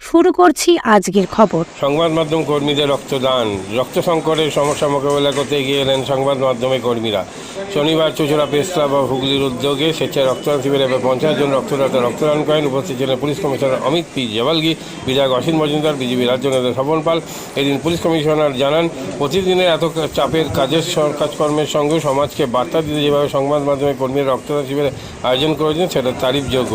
শুরু করছি আজকের খবর। সংবাদ মাধ্যম কর্মীদের রক্তদান। রক্ত সংকটের সমস্যা মোকাবেলা করতে এগিয়ে এলেন সংবাদ মাধ্যমে কর্মীরা। শনিবার চুচুড়া প্রেস ক্লাব ও হুগলির উদ্যোগে স্বেচ্ছায় রক্তদান শিবিরে পঞ্চাশ জন রক্তদাতা রক্তদান করেন। উপস্থিত ছিলেন police commissioner Amit P Jewalgi, বিধায়ক অসীম মজুমদার, বিজেপি রাজ্য নেতা স্বপন পাল। এদিন পুলিশ কমিশনার জানান, প্রতিদিনের এত চাপের কাজের কাজকর্মের সঙ্গে সমাজকে বার্তা দিতে যেভাবে সংবাদ মাধ্যমে কর্মীরা রক্তদান শিবিরে আয়োজন করেছেন সেটা তারিফযোগ্য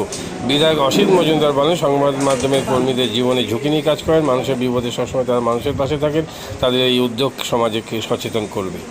বিধায়ক অসিত মজুমদার বলেন, সংবাদ মাধ্যমের কর্মীদের জীবনে ঝুঁকি নিয়ে কাজ করেন, মানুষের বিপদে সবসময় তারা মানুষের পাশে থাকেন, তাদের এই উদ্যোগ সমাজকে সচেতন করবে।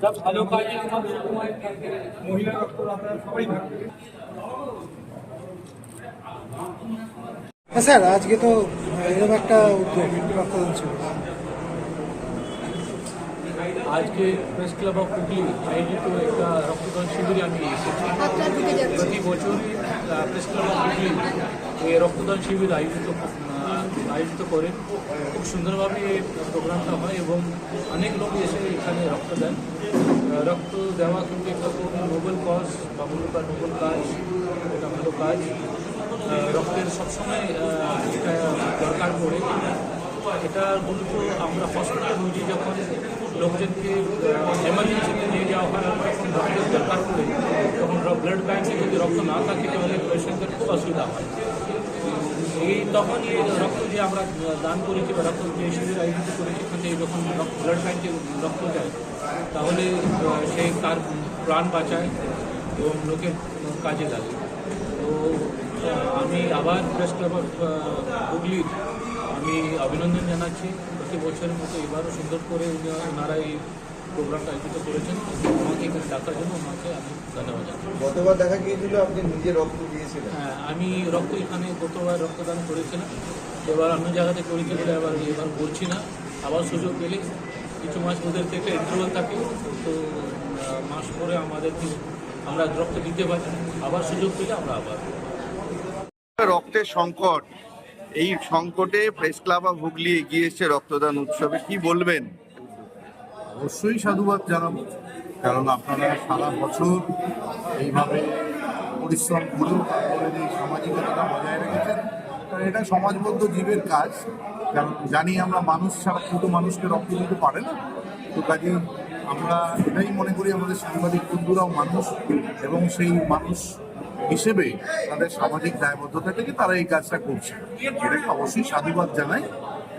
সব ভালো কাজে মহিলা রক্তদাতা সবাই থাকবে হ্যাঁ স্যার, আজকে তো এরকম একটা উদ্যোগ, রক্তদান ছিল আজকে প্রেস ক্লাব অফ হুগলি আয়োজিত একটা রক্তদান শিবিরে আমি এসেছি। প্রতি বছরই প্রেস ক্লাব অফ হুগলি এই রক্তদান শিবির আয়োজিত আয়োজিত করে। খুব সুন্দরভাবে এই প্রোগ্রামটা হয় এবং অনেক লোক এসে এখানে রক্ত দেন। রক্ত দেওয়া কিন্তু একটা খুব নোবেল কজ বা নোবেল কাজ এটা ভালো কাজ। রক্তের সবসময় দরকার পড়ে। এটা মূলত আমরা হসপিটাল রুগী যখন লোকজনকে এমার্জেন্সিতে নিয়ে যাওয়া হয় তখন রক্তের দরকার পড়ে তখন ব্লাড ব্যাঙ্কে যদি রক্ত না থাকে, তাহলে পেশেন্টদের খুব অসুবিধা হয়। এই তখন এই রক্ত যে আমরা দান করেছি বা রক্ত যে শিবির আয়োজিত করেছি থেকে যখন ব্লাড ব্যাঙ্কে রক্ত যায়, তাহলে সে তার প্রাণ বাঁচায় এবং লোকের কাজে লাগে। তো আমি আবার প্রেস ক্লাব হুগলির আমি অভিনন্দন জানাচ্ছি। প্রতি বছরের মতো এবারও সুন্দর করে উনি- ওনারা এই প্রোগ্রামটা আয়োজিত করেছেন। আমাকে এখানে ডাকার জন্য ওনাকে আমি ধন্যবাদ জানাই। গতবার দেখা গিয়েছিল আপনি নিজে রক্ত দিয়েছিলেন। হ্যাঁ আমি রক্ত এখানে গতবার রক্তদান করেছিলাম। এবার অন্য জায়গাতে করেছি বলে আবার এবার করছি না। আবার সুযোগ পেলে কিছু মাস ওদের থেকে ইন্টারভাল থাকে তো মাস পরে আমাদেরকে আমরা রক্ত দিতে পারি। আবার সুযোগ পেলে আমরা আবার। রক্তের সংকট এই সংকটে প্রেস ক্লাব অফ হুগলি এগিয়ে এসছে রক্তদান উৎসবে কি বলবেন? অবশ্যই সাধুবাদ জানাব, কারণ আপনারা সারা বছর এইভাবে পরিশ্রম করেও তারপরে এই সামাজিকতাটা বজায় রেখেছেন, কারণ এটা সমাজবদ্ধ জীবের কাজ। কারণ জানি আমরা মানুষ ছাড়া শুধু মানুষকে রক্ত দিতে পারে না, তো কাজেই আমরা এটাই মনে করি আমাদের সাংবাদিক বন্ধুরাও মানুষ এবং সেই মানুষ হিসেবে তাদের সামাজিক দায়বদ্ধতা থেকে তারা এই কাজটা করছে। এটাকে অবশ্যই সাধুবাদ জানাই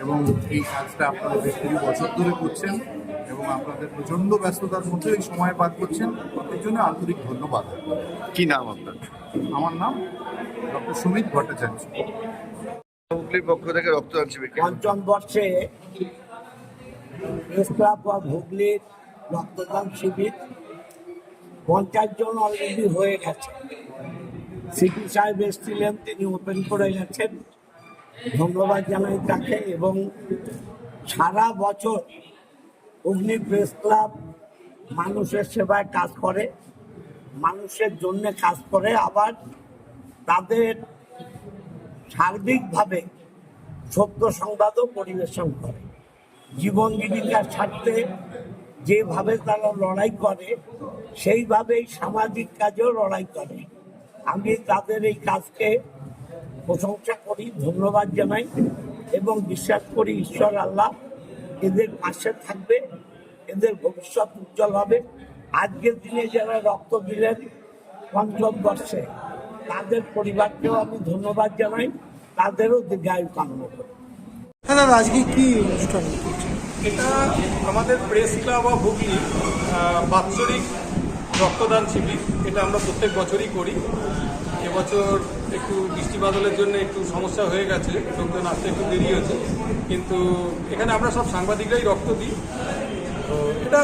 এবং এই কাজটা আপনারা বেশ কিছু বছর ধরে করছেন এবং আপনাদের প্রচণ্ড ব্যস্ততার মধ্যে এই সময় পার করছেন। এর জন্য আন্তরিক ধন্যবাদ। কি নাম আপনার? আমার নাম ডক্টর সুমিত ভট্টাচার্য। হুগলির পক্ষ থেকে রক্তদান শিবির পঞ্চম বর্ষে প্রেস ক্লাব বা হুগলির রক্তদান শিবির পঞ্চাশ জন অলরেডি হয়ে গেছে। সিপি সাহেব এসেছিলেন, তিনি ওপেন করে গেছেন। ধন্যবাদ জানাই তাকে এবং সারা বছর অগ্নি প্রেস ক্লাব মানুষের সেবায় কাজ করে, মানুষের জন্য কাজ করে, আবার তাদের সার্বিকভাবে সত্য সংবাদও পরিবেশন করে। জীবন জীবিকার স্বার্থে যেভাবে তারা লড়াই করে, সেইভাবেই সামাজিক কাজেও লড়াই করে। আমি তাদের এই কাজকে প্রশংসা করি ধন্যবাদ জানাই এবং বিশ্বাস করি ঈশ্বর আল্লাহ এদের পাশে থাকবে এদের ভবিষ্যৎ উজ্জ্বল হবে। আজকের দিনে যারা রক্ত দিলেন পঞ্চম বর্ষে তাদের পরিবারকেও আমি ধন্যবাদ জানাই তাদেরও দীর্ঘায়ু কামনা করি। হ্যাঁ দাদা আজকে কি অনুষ্ঠান এটা আমাদের প্রেস ক্লাব অফ হুগলি বাৎসরিক রক্তদান শিবির এটা আমরা প্রত্যেক বছরই করি। এবছর একটু বৃষ্টি বাদলের জন্য একটু সমস্যা হয়ে গেছে লোকজন আসতে একটু দেরি হয়েছে। কিন্তু এখানে আমরা সব সাংবাদিকরাই রক্ত দিই। তো এটা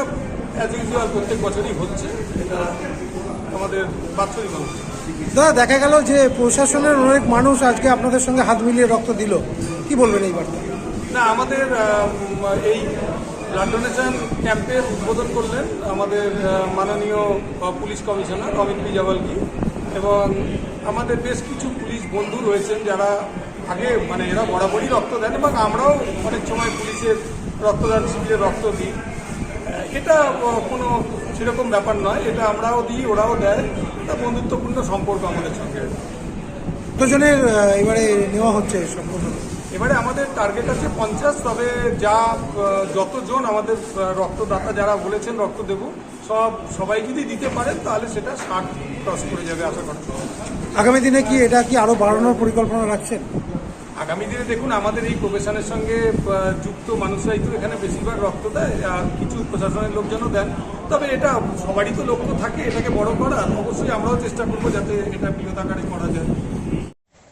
অ্যাজ ইউজুয়াল প্রত্যেক বছরই হচ্ছে এটা আমাদের বাৎসরিক অনুষ্ঠান। দাদা দেখা গেল যে প্রশাসনের অনেক মানুষ আজকে আপনাদের সঙ্গে হাত মিলিয়ে রক্ত দিল। কি বলবেন এই বার্তা? না আমাদের এই ব্লাড ডোনেশন ক্যাম্পের উদ্বোধন করলেন আমাদের মাননীয় পুলিশ কমিশনার অমিত বিজাওয়ালকি এবং আমাদের বেশ কিছু পুলিশ বন্ধু রয়েছেন যারা আগে মানে এরা বরাবরই রক্ত দেন এবং আমরাও অনেক সময় পুলিশের রক্তদান শিবিরে রক্ত দিই। এটা কোনো সেরকম ব্যাপার নয়, এটা আমরাও দিই, ওরাও দেয়। এটা বন্ধুত্বপূর্ণ সম্পর্ক আমাদের সঙ্গে। কতজনের এবারে নেওয়া হচ্ছে সম্পূর্ণ এবারে আমাদের টার্গেট আছে পঞ্চাশ তবে যা যতজন আমাদের রক্তদাতা যারা বলেছেন রক্ত দেব সব সবাই যদি দিতে পারেন তাহলে সেটা ষাট ক্রস করে যাবে আশা করছি আগামী দিনে কি এটা কি আরও বাড়ানোর পরিকল্পনা রাখছেন? আগামী দিনে দেখুন আমাদের এই প্রফেশনের সঙ্গে যুক্ত মানুষরাই তো এখানে বেশিরভাগ রক্ত দেয় আর কিছু প্রশাসনের লোকজনও দেন। তবে এটা সবারই তো লক্ষ্য থাকে এটাকে বড় করার। অবশ্যই আমরাও চেষ্টা করব যাতে এটা বৃহৎ আকারে করা যায়।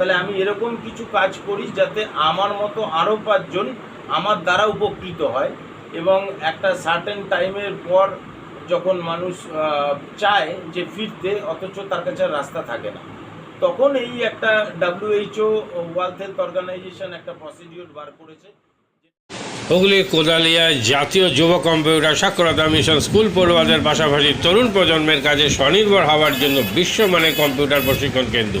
তাহলে আমি এরকম কিছু কাজ করি যাতে আমার মতো আরও পাঁচজন আমার দ্বারা উপকৃত হয় এবং একটা সার্টেন টাইমের পর যখন মানুষ চায় যে ফিরতে, অথচ তার কাছে রাস্তা থাকে না। তখন এই একটা ডাব্লিউএইচও ওয়ার্ল্ড হেলথ অর্গানাইজেশন একটা প্রসিডিওর বার করেছে। হুগলির কোদালিয়ায় জাতীয় যুব কম্পিউটার সাক্ষরতা মিশন স্কুল পড়ুয়াদের পাশাপাশি তরুণ প্রজন্মের কাজে স্বনির্ভর হওয়ার জন্য বিশ্বমানের কম্পিউটার প্রশিক্ষণ কেন্দ্র।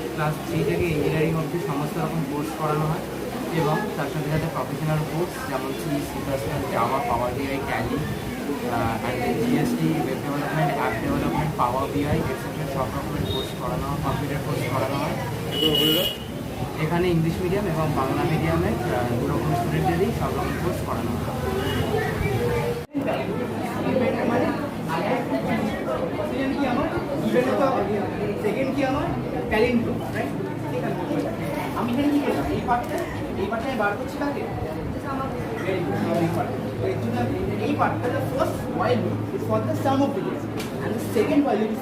ক্লাস থ্রি থেকে ইঞ্জিনিয়ারিং অবধি সমস্ত রকম কোর্স করানো হয় এবং তার সাথে সাথে প্রফেশনাল কোর্স যেমন C C plus plus Java power BI Tally and GST web development app development power BI etcetera সব রকমের কোর্স করানো হয় কম্পিউটার কোর্স করানো হয়। এখানে ইংলিশ মিডিয়াম এবং বাংলা মিডিয়ামের আহ, দু রকম স্টুডেন্টেরই সব রকম কোর্স করানো হয়। সেকেন্ড কি আমার? ট্যালেন্ট রাইট আমি করলাম এই পার্টটা এই পার্টটা বার করছি কাকে. এই পার্টটা the first while is for the sum of digits and the second while is